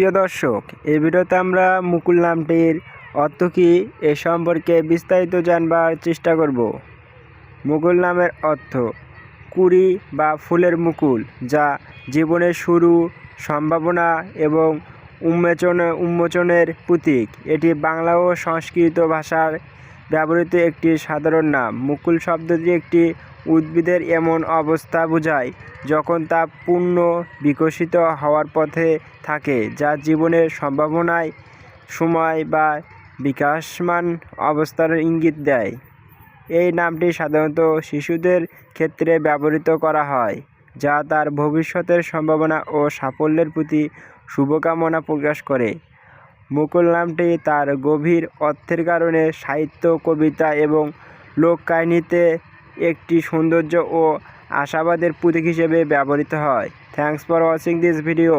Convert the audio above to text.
প্রিয় দর্শক, এই ভিডিওতে আমরা মুকুল নামটির অর্থ কী এ সম্পর্কে বিস্তারিত জানবার চেষ্টা করব। মুকুল নামের অর্থ, কুড়ি বা ফুলের মুকুল, যা জীবনের শুরু, সম্ভাবনা এবং উন্মোচনে উন্মোচনের প্রতীক। এটি বাংলা ও সংস্কৃত ভাষার ব্যবহৃত একটি সাধারণ নাম। মুকুল শব্দটি একটি উদ্ভিদের এমন অবস্থা বোঝায় যখন তা পূর্ণ বিকশিত হওয়ার পথে থাকে, যা জীবনের সম্ভাবনায় সময় বা বিকাশমান অবস্থার ইঙ্গিত দেয়। এই নামটি সাধারণত শিশুদের ক্ষেত্রে ব্যবহৃত করা হয়, যা তার ভবিষ্যতের সম্ভাবনা ও সাফল্যের প্রতি শুভকামনা প্রকাশ করে। মুকুল নামটি তার গভীর অর্থের কারণে সাহিত্য, কবিতা এবং লোককাহিনীতে একটি সৌন্দর্য ও আশাবাদের প্রতীক হিসেবে ব্যবহৃত হয়। Thanks for watching this video